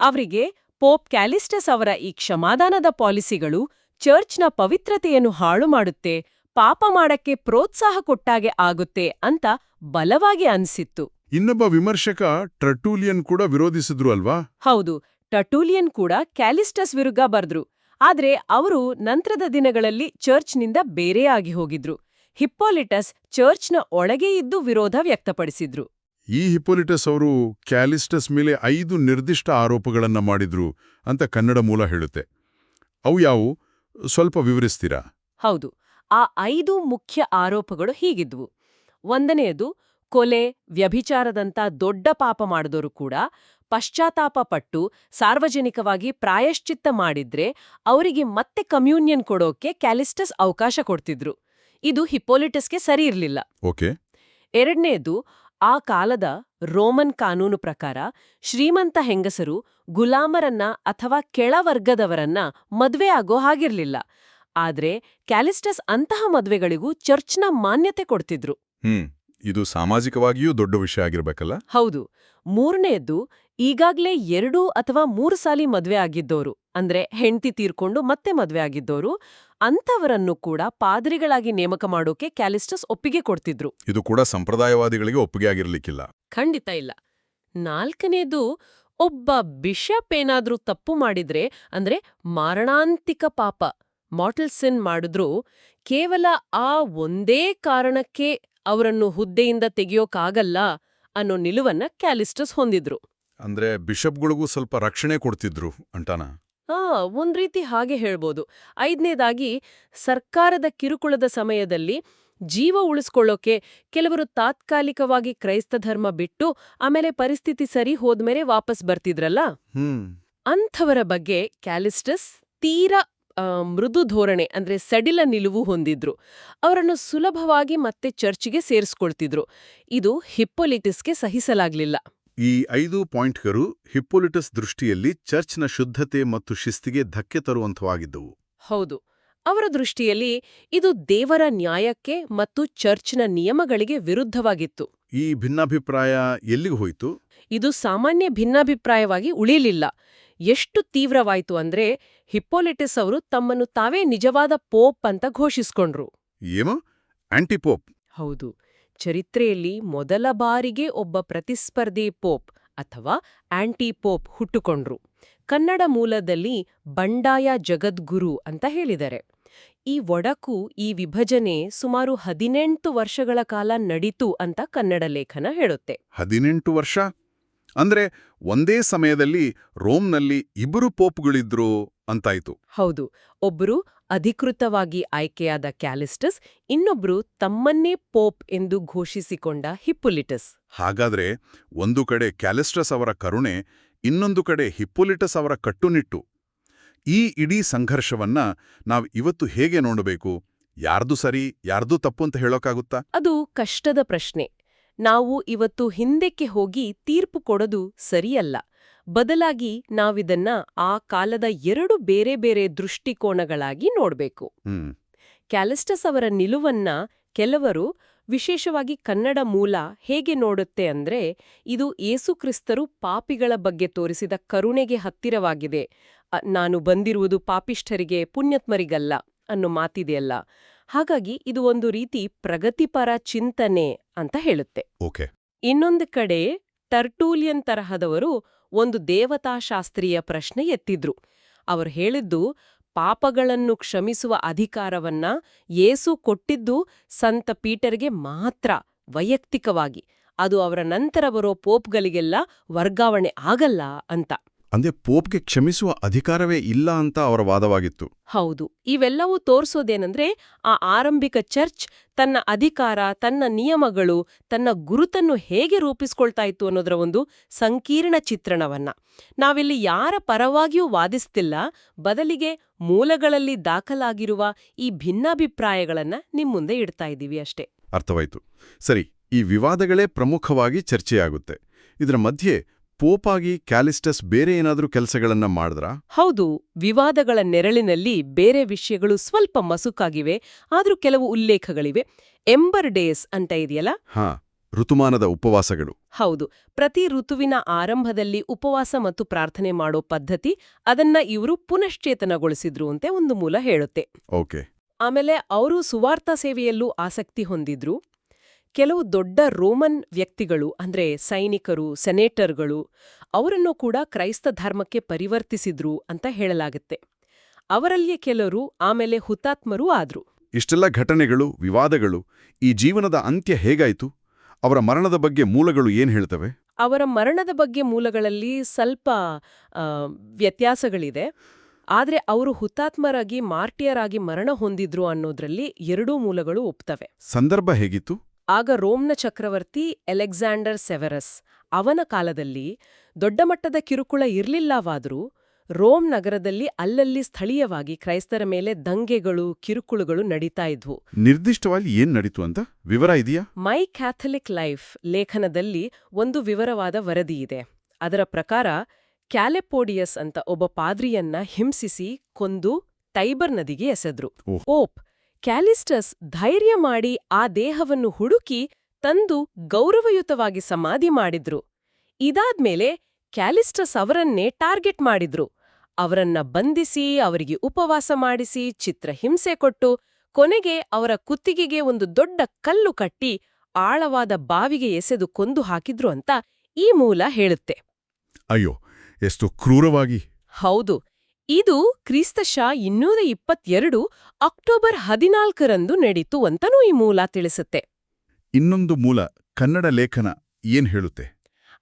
ಅವರಿಗೆ ಪೋಪ್ ಕ್ಯಾಲಿಸ್ಟಸ್ ಅವರ ಈ ಕ್ಷಮಾದಾನದ ಪಾಲಿಸಿಗಳು ಚರ್ಚ್ನ ಪವಿತ್ರತೆಯನ್ನು ಹಾಳು ಮಾಡುತ್ತೆ ಪಾಪ ಮಾಡಕ್ಕೆ ಪ್ರೋತ್ಸಾಹ ಕೊಟ್ಟಾಗೆ ಆಗುತ್ತೆ ಅಂತ ಬಲವಾಗಿ ಅನ್ಸಿತ್ತು. ಇನ್ನೊಬ್ಬ ವಿಮರ್ಶಕ ಟ್ರಟೂಲಿಯನ್ ಕೂಡ ವಿರೋಧಿಸಿದ್ರು ಅಲ್ವಾ? ಹೌದು ಟಟೂಲಿಯನ್ ಕೂಡ ಕ್ಯಾಲಿಸ್ಟಸ್ ವಿರುದ್ಧ ಬರ್ದ್ರು. ಆದ್ರೆ ಅವರು ನಂತರದ ದಿನಗಳಲ್ಲಿ ಚರ್ಚ್ನಿಂದ ಬೇರೆಯಾಗಿ ಹೋಗಿದ್ರು. ಹಿಪ್ಪೋಲಿಟಸ್ ಚರ್ಚ್ನ ಒಳಗೆ ಇದ್ದು ವಿರೋಧ ವ್ಯಕ್ತಪಡಿಸಿದ್ರು. ಈ ಹಿಪೋಲಿಟಸ್ ಅವರು ಕ್ಯಾಲಿಸ್ಟಸ್ ಮೇಲೆ ಐದು ನಿರ್ದಿಷ್ಟ ಆರೋಪಗಳನ್ನು ಮಾಡಿದ್ರು ಅಂತ ಕನ್ನಡ ಮೂಲ ಹೇಳುತ್ತೆ. ಅವು ಯಾವು ಸ್ವಲ್ಪ ವಿವರಿಸ್ತೀರಾ? ಹೌದು. ಆ ಐದು ಮುಖ್ಯ ಆರೋಪಗಳು ಹೀಗಿದ್ವು. ಒಂದನೆಯದು ಕೊಲೆ ವ್ಯಭಿಚಾರದಂಥ ದೊಡ್ಡ ಪಾಪ ಮಾಡಿದವರು ಕೂಡ ಪಶ್ಚಾತ್ತಾಪ ಪಟ್ಟು ಸಾರ್ವಜನಿಕವಾಗಿ ಪ್ರಾಯಶ್ಚಿತ್ತ ಮಾಡಿದ್ರೆ ಅವರಿಗೆ ಮತ್ತೆ ಕಮ್ಯೂನಿಯನ್ ಕೊಡೋಕೆ ಕ್ಯಾಲಿಸ್ಟಸ್ ಅವಕಾಶ ಕೊಡ್ತಿದ್ರು. ಇದು ಹಿಪೋಲಿಟಸ್ಗೆ ಸರಿ ಇರಲಿಲ್ಲ. ಓಕೆ. ಎರಡನೇದು ಆ ಕಾಲದ ರೋಮನ್ ಕಾನೂನು ಪ್ರಕಾರ ಶ್ರೀಮಂತ ಹೆಂಗಸರು ಗುಲಾಮರನ್ನ ಅಥವಾ ಕೆಳವರ್ಗದವರನ್ನ ಮದ್ವೆ ಆಗೋ ಹಾಗಿರ್ಲಿಲ್ಲ. ಆದ್ರೆ ಕ್ಯಾಲಿಸ್ಟಸ್ ಅಂತಹ ಮದ್ವೆಗಳಿಗೂ ಚರ್ಚ್ನ ಮಾನ್ಯತೆ ಕೊಡ್ತಿದ್ರು. ಹ್ಮ್ ಇದು ಸಾಮಾಜಿಕವಾಗಿಯೂ ದೊಡ್ಡ ವಿಷಯ ಆಗಿರ್ಬೇಕಲ್ಲ? ಹೌದು. ಮೂರನೆಯದ್ದು ಈಗಾಗ್ಲೇ ಎರಡು ಅಥವಾ ಮೂರು ಸಾಲಿ ಮದ್ವೆ ಆಗಿದ್ದೋರು ಅಂದ್ರೆ ಹೆಂಡ್ತಿ ತೀರ್ಕೊಂಡು ಮತ್ತೆ ಮದ್ವೆ ಆಗಿದ್ದೋರು ಅಂಥವರನ್ನು ಕೂಡ ಪಾದ್ರಿಗಳಾಗಿ ನೇಮಕ ಮಾಡೋಕೆ ಕ್ಯಾಲಿಸ್ಟಸ್ ಒಪ್ಪಿಗೆ ಕೊಡ್ತಿದ್ರು. ಇದು ಕೂಡ ಸಂಪ್ರದಾಯವಾದಿಗಳಿಗೆ ಒಪ್ಪಿಗೆ ಆಗಿರ್ಲಿಕ್ಕಿಲ್ಲ. ಖಂಡಿತ ಇಲ್ಲ. ನಾಲ್ಕನೇದು ಒಬ್ಬ ಬಿಷಪ್ ಏನಾದ್ರೂ ತಪ್ಪು ಮಾಡಿದ್ರೆ ಅಂದ್ರೆ ಮಾರಣಾಂತಿಕ ಪಾಪ ಮಾಟಲ್ ಸಿನ್ ಮಾಡಿದ್ರೂ ಕೇವಲ ಆ ಒಂದೇ ಕಾರಣಕ್ಕೆ ಅವರನ್ನು ಹುದ್ದೆಯಿಂದ ತೆಗೆಯೋಕಾಗಲ್ಲ ಅನ್ನೋ ನಿಲುವನ್ನ ಕ್ಯಾಲಿಸ್ಟಸ್ ಹೊಂದಿದ್ರು. ಅಂದ್ರೆ ಬಿಷಪ್ಗಳಿಗೂ ಸ್ವಲ್ಪ ರಕ್ಷಣೆ ಕೊಡ್ತಿದ್ರು ಅಂಟಾನ ಆ ಒಂದ್ ರೀತಿ ಹಾಗೆ ಹೇಳ್ಬೋದು. ಐದನೇದಾಗಿ ಸರ್ಕಾರದ ಕಿರುಕುಳದ ಸಮಯದಲ್ಲಿ ಜೀವ ಉಳಿಸ್ಕೊಳ್ಳೋಕೆ ಕೆಲವರು ತಾತ್ಕಾಲಿಕವಾಗಿ ಕ್ರೈಸ್ತ ಧರ್ಮ ಬಿಟ್ಟು ಆಮೇಲೆ ಪರಿಸ್ಥಿತಿ ಸರಿ ಹೋದ್ಮೇಲೆ ವಾಪಸ್ ಬರ್ತಿದ್ರಲ್ಲ? ಹ್ಮ್. ಅಂಥವರ ಬಗ್ಗೆ ಕ್ಯಾಲಿಸ್ಟಸ್ ತೀರಾ ಮೃದು ಧೋರಣೆ ಅಂದ್ರೆ ಸಡಿಲ ನಿಲುವು ಹೊಂದಿದ್ರು. ಅವರನ್ನು ಸುಲಭವಾಗಿ ಮತ್ತೆ ಚರ್ಚ್ಗೆ ಸೇರಿಸ್ಕೊಳ್ತಿದ್ರು. ಇದು ಹಿಪ್ಪೊಲಿಟಿಸ್ಗೆ ಸಹಿಸಲಾಗ್ಲಿಲ್ಲ. ಈ ಐದು ಪಾಯಿಂಟ್ಗಳು ಹಿಪ್ಪೊಲಿಟಸ್ ದೃಷ್ಟಿಯಲ್ಲಿ ಚರ್ಚ್ನ ಶುದ್ಧತೆ ಮತ್ತು ಶಿಸ್ತಿಗೆ ಧಕ್ಕೆ ತರುವಂಥವಾಗಿದ್ದವು. ಹೌದು. ಅವರ ದೃಷ್ಟಿಯಲ್ಲಿ ಇದು ದೇವರ ನ್ಯಾಯಕ್ಕೆ ಮತ್ತು ಚರ್ಚ್ನ ನಿಯಮಗಳಿಗೆ ವಿರುದ್ಧವಾಗಿತ್ತು. ಈ ಭಿನ್ನಾಭಿಪ್ರಾಯ ಎಲ್ಲಿಗೆ ಹೋಯಿತು? ಇದು ಸಾಮಾನ್ಯ ಭಿನ್ನಾಭಿಪ್ರಾಯವಾಗಿ ಉಳಿಯಲಿಲ್ಲ ಎಷ್ಟು ತೀವ್ರವಾಯಿತು ಅಂದ್ರೆ ಹಿಪ್ಪೋಲಿಟಿಸ್ ಅವರು ತಮ್ಮನ್ನು ತಾವೇ ನಿಜವಾದ ಪೋಪ್ ಅಂತ ಘೋಷಿಸಿಕೊಂಡ್ರು. ಏನು? ಆಂಟಿಪೋಪ್. ಹೌದು. ಚರಿತ್ರೆಯಲ್ಲಿ ಮೊದಲ ಬಾರಿಗೆ ಒಬ್ಬ ಪ್ರತಿಸ್ಪರ್ಧಿ ಪೋಪ್ ಅಥವಾ ಆಂಟಿ ಪೋಪ್ ಹುಟ್ಟುಕೊಂಡ್ರು. ಕನ್ನಡ ಮೂಲದಲ್ಲಿ ಬಂಡಾಯ ಜಗದ್ಗುರು ಅಂತ ಹೇಳಿದರೆ. ಈ ಒಡಕು ಈ ವಿಭಜನೆ ಸುಮಾರು ಹದಿನೆಂಟು ವರ್ಷಗಳ ಕಾಲ ನಡೀತು ಅಂತ ಕನ್ನಡ ಲೇಖನ ಹೇಳುತ್ತೆ. ಹದಿನೆಂಟು ವರ್ಷ? ಅಂದ್ರೆ ಒಂದೇ ಸಮಯದಲ್ಲಿ ರೋಮ್ನಲ್ಲಿ ಇಬ್ಬರು ಪೋಪ್ಗಳಿದ್ರು ಅಂತಾಯ್ತು. ಹೌದು ಒಬ್ಬರು ಅಧಿಕೃತವಾಗಿ ಆಯ್ಕೆಯಾದ ಕ್ಯಾಲಿಸ್ಟಸ್ ಇನ್ನೊಬ್ರು ತಮ್ಮನ್ನೇ ಪೋಪ್ ಎಂದು ಘೋಷಿಸಿಕೊಂಡ ಹಿಪ್ಪುಲಿಟಸ್. ಹಾಗಾದ್ರೆ ಒಂದು ಕಡೆ ಕ್ಯಾಲಿಸ್ಟಸ್ ಅವರ ಕರುಣೆ ಇನ್ನೊಂದು ಕಡೆ ಹಿಪ್ಪುಲಿಟಸ್ ಅವರ ಕಟ್ಟುನಿಟ್ಟು. ಈ ಇಡೀ ಸಂಘರ್ಷವನ್ನ ನಾವು ಇವತ್ತು ಹೇಗೆ ನೋಡಬೇಕು? ಯಾರ್ದು ಸರಿ ಯಾರ್ದು ತಪ್ಪು ಅಂತ ಹೇಳೋಕ್ಕಾಗುತ್ತಾ ಅದು ಕಷ್ಟದ ಪ್ರಶ್ನೆ. ನಾವು ಇವತ್ತು ಹಿಂದಕ್ಕೆ ಹೋಗಿ ತೀರ್ಪು ಕೊಡೋದು ಸರಿಯಲ್ಲ. ಬದಲಾಗಿ ನಾವಿದನ್ನ ಆ ಕಾಲದ ಎರಡು ಬೇರೆ ಬೇರೆ ದೃಷ್ಟಿಕೋನಗಳಾಗಿ ನೋಡಬೇಕು. ಕ್ಯಾಲಿಸ್ಟಸ್ ಅವರ ನಿಲುವನ್ನ ಕೆಲವರು ವಿಶೇಷವಾಗಿ ಕನ್ನಡ ಮೂಲ ಹೇಗೆ ನೋಡುತ್ತೆ ಅಂದ್ರೆ ಇದು ಏಸುಕ್ರಿಸ್ತರು ಪಾಪಿಗಳ ಬಗ್ಗೆ ತೋರಿಸಿದ ಕರುಣೆಗೆ ಹತ್ತಿರವಾಗಿದೆ. ನಾನು ಬಂದಿರುವುದು ಪಾಪಿಷ್ಠರಿಗೆ ಪುಣ್ಯತ್ಮರಿಗಲ್ಲ ಅನ್ನೋ ಮಾತಿದೆಯಲ್ಲ. ಹಾಗಾಗಿ ಇದು ಒಂದು ರೀತಿ ಪ್ರಗತಿಪರ ಚಿಂತನೆ ಅಂತ ಹೇಳುತ್ತೆ. ಇನ್ನೊಂದು ಕಡೆ ಟರ್ಟೂಲಿಯನ್ ತರಹದವರು ಒಂದು ದೇವತಾಶಾಸ್ತ್ರೀಯ ಪ್ರಶ್ನೆ ಎತ್ತಿದ್ರು. ಅವರು ಹೇಳಿದ್ದು, ಪಾಪಗಳನ್ನು ಕ್ಷಮಿಸುವ ಅಧಿಕಾರವನ್ನ ಯೇಸು ಕೊಟ್ಟಿದ್ದು ಸಂತ ಪೀಟರ್ಗೆ ಮಾತ್ರ, ವೈಯಕ್ತಿಕವಾಗಿ. ಅದು ಅವರ ನಂತರ ಬರೋ ಪೋಪ್ಗಳಿಗೆಲ್ಲ ವರ್ಗಾವಣೆ ಆಗಲ್ಲ ಅಂತ. ಅಂದ್ರೆ ಪೋಪ್ಗೆ ಕ್ಷಮಿಸುವ ಅಧಿಕಾರವೇ ಇಲ್ಲ ಅಂತ ಅವರ ವಾದವಾಗಿತ್ತು. ಹೌದು. ಇವೆಲ್ಲವೂ ತೋರಿಸೋದೇನೆಂದ್ರೆ ಆ ಆರಂಭಿಕ ಚರ್ಚ್ ತನ್ನ ಅಧಿಕಾರ ತನ್ನ ನಿಯಮಗಳು ತನ್ನ ಗುರುತನ್ನು ಹೇಗೆ ರೂಪಿಸ್ಕೊಳ್ತಾ ಇತ್ತು ಅನ್ನೋದರ ಒಂದು ಸಂಕೀರ್ಣ ಚಿತ್ರಣವನ್ನ. ನಾವಿಲ್ಲಿ ಯಾರ ಪರವಾಗಿಯೂ ವಾದಿಸ್ತಿಲ್ಲ. ಬದಲಿಗೆ ಮೂಲಗಳಲ್ಲಿ ದಾಖಲಾಗಿರುವ ಈ ಭಿನ್ನಾಭಿಪ್ರಾಯಗಳನ್ನ ನಿಮ್ಮುಂದೆ ಇಡ್ತಾ ಇದ್ದೀವಿ ಅಷ್ಟೇ. ಅರ್ಥವಾಯ್ತು. ಸರಿ ಈ ವಿವಾದಗಳೇ ಪ್ರಮುಖವಾಗಿ ಚರ್ಚೆಯಾಗುತ್ತೆ. ಇದರ ಮಧ್ಯೆ ಪೋಪಾಗಿ ಕ್ಯಾಲಿಸ್ಟಸ್ ಬೇರೆ ಏನಾದರೂ ಕೆಲಸಗಳನ್ನ ಮಾಡಿದ್ರ? ಹೌದು ವಿವಾದಗಳ ನೆರಳಿನಲ್ಲಿ ಬೇರೆ ವಿಷಯಗಳು ಸ್ವಲ್ಪ ಮಸುಕಾಗಿವೆ ಆದ್ರೂ ಕೆಲವು ಉಲ್ಲೇಖಗಳಿವೆ. ಎಂಬರ್ ಡೇಸ್ ಅಂತ ಇದೆಯಲ್ಲ? ಹಾ ಋತುಮಾನದ ಉಪವಾಸಗಳು. ಹೌದು ಪ್ರತಿ ಋತುವಿನ ಆರಂಭದಲ್ಲಿ ಉಪವಾಸ ಮತ್ತು ಪ್ರಾರ್ಥನೆ ಮಾಡೋ ಪದ್ಧತಿ ಅದನ್ನ ಇವರು ಪುನಶ್ಚೇತನಗೊಳಿಸಿದ್ರು ಅಂತೆ ಒಂದು ಮೂಲ ಹೇಳುತ್ತೆ. ಓಕೆ. ಆಮೇಲೆ ಅವರು ಸುವಾರ್ಥ ಸೇವೆಯಲ್ಲೂ ಆಸಕ್ತಿ ಹೊಂದಿದ್ರು. ಕೆಲವು ದೊಡ್ಡ ರೋಮನ್ ವ್ಯಕ್ತಿಗಳು ಅಂದ್ರೆ ಸೈನಿಕರು ಸೆನೇಟರ್ಗಳು ಅವರನ್ನು ಕೂಡ ಕ್ರೈಸ್ತ ಧರ್ಮಕ್ಕೆ ಪರಿವರ್ತಿಸಿದ್ರು ಅಂತ ಹೇಳಲಾಗುತ್ತೆ. ಅವರಲ್ಲಿಯೇ ಕೆಲವರು ಆಮೇಲೆ ಹುತಾತ್ಮರೂ ಆದ್ರು. ಇಷ್ಟೆಲ್ಲ ಘಟನೆಗಳು ವಿವಾದಗಳು ಈ ಜೀವನದ ಅಂತ್ಯ ಹೇಗಾಯ್ತು? ಅವರ ಮರಣದ ಬಗ್ಗೆ ಮೂಲಗಳು ಏನ್ ಹೇಳ್ತವೆ? ಅವರ ಮರಣದ ಬಗ್ಗೆ ಮೂಲಗಳಲ್ಲಿ ಸ್ವಲ್ಪ ವ್ಯತ್ಯಾಸಗಳಿದೆ. ಆದರೆ ಅವರು ಹುತಾತ್ಮರಾಗಿ ಮಾರ್ಟಿಯರಾಗಿ ಮರಣ ಹೊಂದಿದ್ರು ಅನ್ನೋದ್ರಲ್ಲಿ ಎರಡೂ ಮೂಲಗಳು ಒಪ್ತವೆ. ಸಂದರ್ಭ ಹೇಗಿತ್ತು? ಆಗ ರೋಮ್ನ ಚಕ್ರವರ್ತಿ ಅಲೆಕ್ಸಾಂಡರ್ ಸೆವೆರಸ್ ಅವನ ಕಾಲದಲ್ಲಿ ದೊಡ್ಡ ಮಟ್ಟದ ಕಿರುಕುಳ ಇರಲಿಲ್ಲವಾದರೂ ರೋಮ್ ನಗರದಲ್ಲಿ ಅಲ್ಲಲ್ಲಿ ಸ್ಥಳೀಯವಾಗಿ ಕ್ರೈಸ್ತರ ಮೇಲೆ ದಂಗೆಗಳು ಕಿರುಕುಳುಗಳು ನಡೀತಾ ಇದ್ವು. ನಿರ್ದಿಷ್ಟವಾಗಿ ಏನ್ ನಡೀತು ಅಂತ ವಿವರ ಇದೆಯಾ? ಮೈ ಕ್ಯಾಥಲಿಕ್ ಲೈಫ್ ಲೇಖನದಲ್ಲಿ ಒಂದು ವಿವರವಾದ ವರದಿ ಇದೆ. ಅದರ ಪ್ರಕಾರ ಕ್ಯಾಲೆಪೋಡಿಯಸ್ ಅಂತ ಒಬ್ಬ ಪಾದ್ರಿಯನ್ನ ಹಿಂಸಿಸಿ ಕೊಂದು ಟೈಬರ್ ನದಿಗೆ ಎಸೆದ್ರು. ಓಪ್ ಕ್ಯಾಲಿಸ್ಟಸ್ ಧೈರ್ಯ ಮಾಡಿ ಆ ದೇಹವನ್ನು ಹುಡುಕಿ ತಂದು ಗೌರವಯುತವಾಗಿ ಸಮಾಧಿ ಮಾಡಿದ್ರು. ಇದಾದ್ಮೇಲೆ ಕ್ಯಾಲಿಸ್ಟಸ್ ಅವರನ್ನೇ ಟಾರ್ಗೆಟ್ ಮಾಡಿದ್ರು. ಅವರನ್ನ ಬಂಧಿಸಿ ಅವರಿಗೆ ಉಪವಾಸ ಮಾಡಿಸಿ ಚಿತ್ರಹಿಂಸೆ ಕೊಟ್ಟು ಕೊನೆಗೆ ಅವರ ಕುತ್ತಿಗೆಗೆ ಒಂದು ದೊಡ್ಡ ಕಲ್ಲು ಕಟ್ಟಿ ಆಳವಾದ ಬಾವಿಗೆ ಎಸೆದು ಕೊಂದು ಹಾಕಿದ್ರು ಅಂತ ಈ ಮೂಲ ಹೇಳುತ್ತೆ. ಅಯ್ಯೋ ಎಷ್ಟು ಕ್ರೂರವಾಗಿ. ಹೌದು. ಇದು ಕ್ರಿಸ್ತಶ ಇನ್ನೂರ ಇಪ್ಪತ್ತೆರಡು ಅಕ್ಟೋಬರ್ ಹದಿನಾಲ್ಕರಂದು ನಡೀತು ಅಂತನೂ ಈ ಮೂಲ ತಿಳಿಸುತ್ತೆ. ಇನ್ನೊಂದು ಮೂಲ ಕನ್ನಡ ಲೇಖನ ಏನ್ ಹೇಳುತ್ತೆ?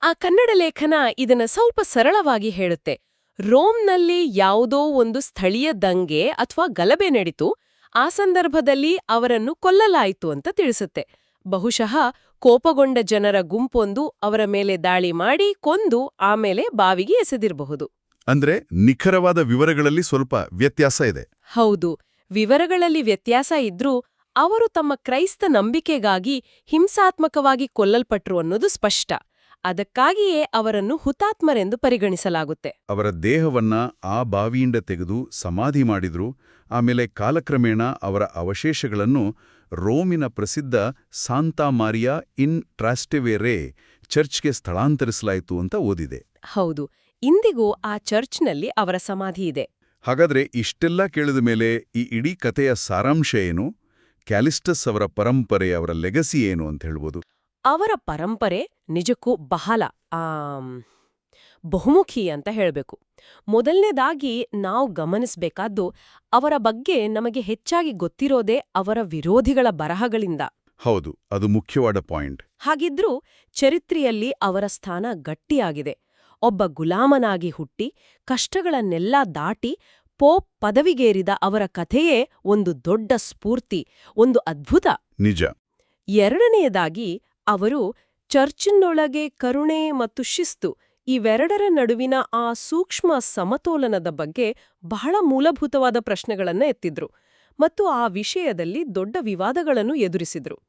ಆ ಕನ್ನಡ ಲೇಖನ ಇದನ್ನ ಸ್ವಲ್ಪ ಸರಳವಾಗಿ ಹೇಳುತ್ತೆ. ರೋಮ್ನಲ್ಲಿ ಯಾವುದೋ ಒಂದು ಸ್ಥಳೀಯ ದಂಗೆ ಅಥವಾ ಗಲಭೆ ನಡೀತು. ಆ ಸಂದರ್ಭದಲ್ಲಿ ಅವರನ್ನು ಕೊಲ್ಲಲಾಯಿತು ಅಂತ ತಿಳಿಸುತ್ತೆ. ಬಹುಶಃ ಕೋಪಗೊಂಡ ಜನರ ಗುಂಪೊಂದು ಅವರ ಮೇಲೆ ದಾಳಿ ಮಾಡಿ ಕೊಂದು ಆಮೇಲೆ ಬಾವಿಗೆ ಎಸೆದಿರಬಹುದು. ಅಂದ್ರೆ ನಿಖರವಾದ ವಿವರಗಳಲ್ಲಿ ಸ್ವಲ್ಪ ವ್ಯತ್ಯಾಸ ಇದೆ. ಹೌದು ವಿವರಗಳಲ್ಲಿ ವ್ಯತ್ಯಾಸ ಇದ್ರೂ ಅವರು ತಮ್ಮ ಕ್ರೈಸ್ತ ನಂಬಿಕೆಗಾಗಿ ಹಿಂಸಾತ್ಮಕವಾಗಿ ಕೊಲ್ಲಲ್ಪಟ್ರು ಅನ್ನೋದು ಸ್ಪಷ್ಟ. ಅದಕ್ಕಾಗಿಯೇ ಅವರನ್ನು ಹುತಾತ್ಮರೆಂದು ಪರಿಗಣಿಸಲಾಗುತ್ತೆ. ಅವರ ದೇಹವನ್ನ ಆ ಬಾವಿಯಿಂದ ತೆಗೆದು ಸಮಾಧಿ ಮಾಡಿದ್ರು ಆಮೇಲೆ ಕಾಲಕ್ರಮೇಣ ಅವರ ಅವಶೇಷಗಳನ್ನು ರೋಮಿನ ಪ್ರಸಿದ್ಧ ಸಾಂತಾ ಮಾರಿಯಾ ಇನ್ ಟ್ರಾಸ್ಟೆವೆರೆ ಚರ್ಚ್ಗೆ ಸ್ಥಳಾಂತರಿಸಲಾಯಿತು ಅಂತ ಓದಿದೆ. ಹೌದು ಇಂದಿಗೂ ಆ ಚರ್ಚ್ನಲ್ಲಿ ಅವರ ಸಮಾಧಿ ಇದೆ. ಹಾಗಾದ್ರೆ ಇಷ್ಟೆಲ್ಲ ಕೇಳಿದ ಮೇಲೆ ಈ ಇಡೀ ಕಥೆಯ ಸಾರಾಂಶ ಏನು? ಕ್ಯಾಲಿಸ್ಟಸ್ ಅವರ ಪರಂಪರೆ ಅವರ ಲೆಗಸಿ ಏನು ಅಂತ ಹೇಳ್ಬೋದು. ಅವರ ಪರಂಪರೆ ನಿಜಕ್ಕೂ ಬಹಳ ಬಹುಮುಖಿ ಅಂತ ಹೇಳಬೇಕು. ಮೊದಲನೇದಾಗಿ ನಾವು ಗಮನಿಸಬೇಕಾದ್ದು ಅವರ ಬಗ್ಗೆ ನಮಗೆ ಹೆಚ್ಚಾಗಿ ಗೊತ್ತಿರೋದೇ ಅವರ ವಿರೋಧಿಗಳ ಬರಹಗಳಿಂದ. ಹೌದು ಅದು ಮುಖ್ಯವಾದ ಪಾಯಿಂಟ್. ಹಾಗಿದ್ರೂ ಚರಿತ್ರೆಯಲ್ಲಿ ಅವರ ಸ್ಥಾನ ಗಟ್ಟಿಯಾಗಿದೆ. ಒಬ್ಬ ಗುಲಾಮನಾಗಿ ಹುಟ್ಟಿ ಕಷ್ಟಗಳನ್ನೆಲ್ಲ ದಾಟಿ ಪೋಪ್ ಪದವಿಗೇರಿದ ಅವರ ಕಥೆಯೇ ಒಂದು ದೊಡ್ಡ ಸ್ಫೂರ್ತಿ ಒಂದು ಅದ್ಭುತ. ನಿಜ. ಎರಡನೆಯದಾಗಿ ಅವರು ಚರ್ಚಿನೊಳಗೆ ಕರುಣೆ ಮತ್ತು ಶಿಸ್ತು ಇವೆರಡರ ನಡುವಿನ ಆ ಸೂಕ್ಷ್ಮ ಸಮತೋಲನದ ಬಗ್ಗೆ ಬಹಳ ಮೂಲಭೂತವಾದ ಪ್ರಶ್ನೆಗಳನ್ನು ಎತ್ತಿದ್ರು ಮತ್ತು ಆ ವಿಷಯದಲ್ಲಿ ದೊಡ್ಡ ವಿವಾದಗಳನ್ನು ಎದುರಿಸಿದ್ರು.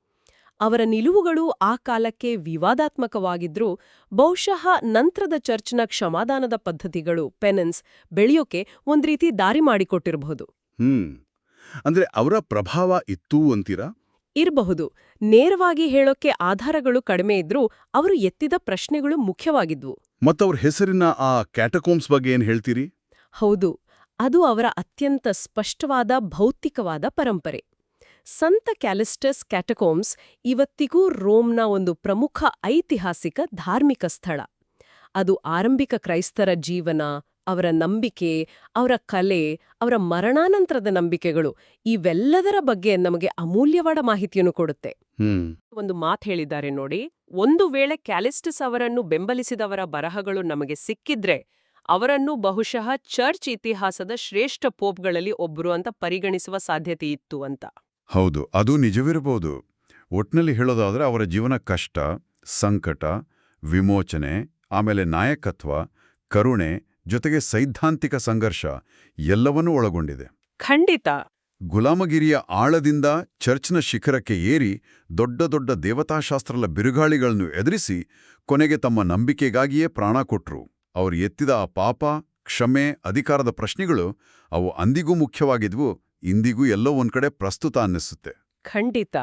ಅವರ ನಿಲುವುಗಳು ಆ ಕಾಲಕ್ಕೆ ವಿವಾದಾತ್ಮಕವಾಗಿದ್ರೂ ಬಹುಶಃ ನಂತರದ ಚರ್ಚ್ನ ಕ್ಷಮಾದಾನದ ಪದ್ಧತಿಗಳು ಪೆನೆನ್ಸ್ ಬೆಳೆಯೋಕೆ ಒಂದ್ ರೀತಿ ದಾರಿ ಮಾಡಿಕೊಟ್ಟಿರಬಹುದು. ಹ್ಮ್. ಅಂದ್ರೆ ಅವರ ಪ್ರಭಾವ ಇತ್ತು ಅಂತೀರಾ? ಇರಬಹುದು. ನೇರವಾಗಿ ಹೇಳೋಕೆ ಆಧಾರಗಳು ಕಡಿಮೆ ಇದ್ರೂ ಅವರು ಎತ್ತಿದ ಪ್ರಶ್ನೆಗಳು ಮುಖ್ಯವಾಗಿದ್ವು. ಮತ್ತವ್ರ ಹೆಸರಿನ ಆ ಕ್ಯಾಟಕೋಮ್ಸ್ ಬಗ್ಗೆ ಏನ್ ಹೇಳ್ತೀರಿ? ಹೌದು. ಅದು ಅವರ ಅತ್ಯಂತ ಸ್ಪಷ್ಟವಾದ ಭೌತಿಕವಾದ ಪರಂಪರೆ. ಸಂತ ಕ್ಯಾಲಿಸ್ಟಸ್ ಕ್ಯಾಟಕೋಮ್ಸ್ ಇವತ್ತಿಗೂ ರೋಮ್ನ ಒಂದು ಪ್ರಮುಖ ಐತಿಹಾಸಿಕ ಧಾರ್ಮಿಕ ಸ್ಥಳ. ಅದು ಆರಂಭಿಕ ಕ್ರೈಸ್ತರ ಜೀವನ ಅವರ ನಂಬಿಕೆ ಅವರ ಕಲೆ ಅವರ ಮರಣಾನಂತರದ ನಂಬಿಕೆಗಳು ಇವೆಲ್ಲದರ ಬಗ್ಗೆ ನಮಗೆ ಅಮೂಲ್ಯವಾದ ಮಾಹಿತಿಯನ್ನು ಕೊಡುತ್ತೆ. ಒಂದು ಮಾತು ಹೇಳಿದ್ದಾರೆ ನೋಡಿ ಒಂದು ವೇಳೆ ಕ್ಯಾಲಿಸ್ಟಸ್ ಅವರನ್ನು ಬೆಂಬಲಿಸಿದವರ ಬರಹಗಳು ನಮಗೆ ಸಿಕ್ಕಿದ್ರೆ ಅವರನ್ನು ಬಹುಶಃ ಚರ್ಚ್ ಇತಿಹಾಸದ ಶ್ರೇಷ್ಠ ಪೋಪ್ಗಳಲ್ಲಿ ಒಬ್ಬರು ಅಂತ ಪರಿಗಣಿಸುವ ಸಾಧ್ಯತೆ ಇತ್ತು ಅಂತ. ಹೌದು ಅದು ನಿಜವಿರಬಹುದು. ಒಟ್ನಲ್ಲಿ ಹೇಳೋದಾದ್ರೆ ಅವರ ಜೀವನ ಕಷ್ಟ ಸಂಕಟ ವಿಮೋಚನೆ ಆಮೇಲೆ ನಾಯಕತ್ವ ಕರುಣೆ ಜೊತೆಗೆ ಸೈದ್ಧಾಂತಿಕ ಸಂಘರ್ಷ ಎಲ್ಲವನ್ನೂ ಒಳಗೊಂಡಿದೆ. ಖಂಡಿತ. ಗುಲಾಮಗಿರಿಯ ಆಳದಿಂದ ಚರ್ಚ್ನ ಶಿಖರಕ್ಕೆ ಏರಿ ದೊಡ್ಡ ದೊಡ್ಡ ದೇವತಾಶಾಸ್ತ್ರಗಳ ಬಿರುಗಾಳಿಗಳನ್ನು ಎದುರಿಸಿ ಕೊನೆಗೆ ತಮ್ಮ ನಂಬಿಕೆಗಾಗಿಯೇ ಪ್ರಾಣ ಕೊಟ್ರು. ಅವರು ಎತ್ತಿದ ಆ ಪಾಪ ಕ್ಷಮೆ ಅಧಿಕಾರದ ಪ್ರಶ್ನೆಗಳು ಅವು ಅಂದಿಗೂ ಮುಖ್ಯವಾಗಿದ್ವು. ಇಂದಿಗೂ ಎಲ್ಲೋ ಒಂದ್ಕಡೆ ಪ್ರಸ್ತುತ ಅನ್ನಿಸುತ್ತೆ. ಖಂಡಿತ.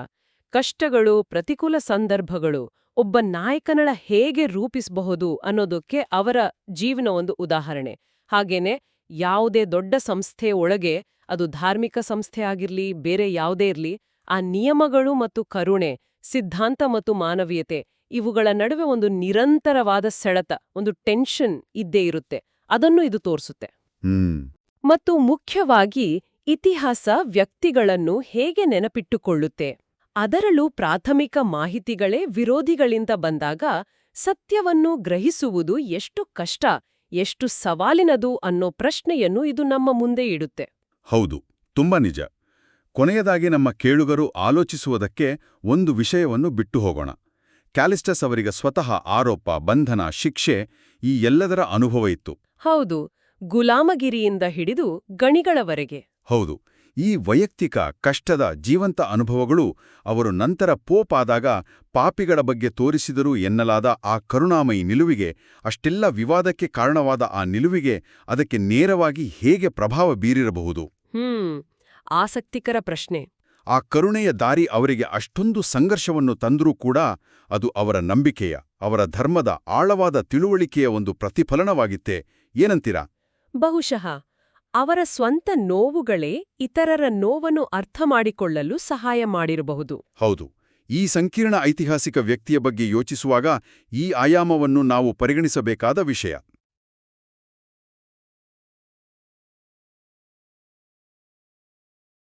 ಕಷ್ಟಗಳು ಪ್ರತಿಕೂಲ ಸಂದರ್ಭಗಳು ಒಬ್ಬ ನಾಯಕನಳ ಹೇಗೆ ರೂಪಿಸಬಹುದು ಅನ್ನೋದಕ್ಕೆ ಅವರ ಜೀವನ ಒಂದು ಉದಾಹರಣೆ. ಹಾಗೇನೆ ಯಾವುದೇ ದೊಡ್ಡ ಸಂಸ್ಥೆ ಒಳಗೆ ಅದು ಧಾರ್ಮಿಕ ಸಂಸ್ಥೆ ಆಗಿರ್ಲಿ ಬೇರೆ ಯಾವುದೇ ಇರ್ಲಿ ಆ ನಿಯಮಗಳು ಮತ್ತು ಕರುಣೆ ಸಿದ್ಧಾಂತ ಮತ್ತು ಮಾನವೀಯತೆ ಇವುಗಳ ನಡುವೆ ಒಂದು ನಿರಂತರವಾದ ಸೆಳೆತ ಒಂದು ಟೆನ್ಷನ್ ಇದ್ದೇ ಇರುತ್ತೆ. ಅದನ್ನು ಇದು ತೋರಿಸುತ್ತೆ. ಮತ್ತು ಮುಖ್ಯವಾಗಿ ಇತಿಹಾಸ ವ್ಯಕ್ತಿಗಳನ್ನು ಹೇಗೆ ನೆನಪಿಟ್ಟುಕೊಳ್ಳುತ್ತೆ? ಅದರಲ್ಲೂ ಪ್ರಾಥಮಿಕ ಮಾಹಿತಿಗಳೇ ವಿರೋಧಿಗಳಿಂದ ಬಂದಾಗ ಸತ್ಯವನ್ನು ಗ್ರಹಿಸುವುದು ಎಷ್ಟು ಕಷ್ಟ ಎಷ್ಟು ಸವಾಲಿನದು ಅನ್ನೋ ಪ್ರಶ್ನೆಯನ್ನು ಇದು ನಮ್ಮ ಮುಂದೆ ಇಡುತ್ತೆ. ಹೌದು ತುಂಬಾ ನಿಜ. ಕೊನೆಯದಾಗಿ ನಮ್ಮ ಕೇಳುಗರು ಆಲೋಚಿಸುವುದಕ್ಕೆ ಒಂದು ವಿಷಯವನ್ನು ಬಿಟ್ಟು ಹೋಗೋಣ. ಕ್ಯಾಲಿಸ್ಟಸ್ ಅವರಿಗೆ ಸ್ವತಃ ಆರೋಪ ಬಂಧನ ಶಿಕ್ಷೆ ಈ ಎಲ್ಲದರ ಅನುಭವ ಇತ್ತು. ಹೌದು ಗುಲಾಮಗಿರಿಯಿಂದ ಹಿಡಿದು ಗಣಿಗಳವರೆಗೆ. ಹೌದು ಈ ವೈಯಕ್ತಿಕ ಕಷ್ಟದ ಜೀವಂತ ಅನುಭವಗಳು ಅವರು ನಂತರ ಪೋಪ್ ಆದಾಗ ಪಾಪಿಗಳ ಬಗ್ಗೆ ತೋರಿಸಿದರು ಎನ್ನಲಾದ ಆ ಕರುಣಾಮಯಿ ನಿಲುವಿಗೆ ಅಷ್ಟೆಲ್ಲ ವಿವಾದಕ್ಕೆ ಕಾರಣವಾದ ಆ ನಿಲುವಿಗೆ ಅದಕ್ಕೆ ನೇರವಾಗಿ ಹೇಗೆ ಪ್ರಭಾವ ಬೀರಿರಬಹುದು? ಆಸಕ್ತಿಕರ ಪ್ರಶ್ನೆ. ಆ ಕರುಣೆಯ ದಾರಿ ಅವರಿಗೆ ಅಷ್ಟೊಂದು ಸಂಘರ್ಷವನ್ನು ತಂದರೂ ಕೂಡ ಅದು ಅವರ ನಂಬಿಕೆಯ ಅವರ ಧರ್ಮದ ಆಳವಾದ ತಿಳುವಳಿಕೆಯ ಒಂದು ಪ್ರತಿಫಲನವಾಗಿತ್ತೆ. ಏನಂತೀರಾ? ಬಹುಶಃ. ಅವರ ಸ್ವಂತ ನೋವುಗಳೇ ಇತರರ ನೋವನ್ನು ಅರ್ಥ ಮಾಡಿಕೊಳ್ಳಲು ಸಹಾಯ ಮಾಡಿರಬಹುದು. ಹೌದು. ಈ ಸಂಕೀರ್ಣ ಐತಿಹಾಸಿಕ ವ್ಯಕ್ತಿಯ ಬಗ್ಗೆ ಯೋಚಿಸುವಾಗ ಈ ಆಯಾಮವನ್ನು ನಾವು ಪರಿಗಣಿಸಬೇಕಾದ ವಿಷಯ.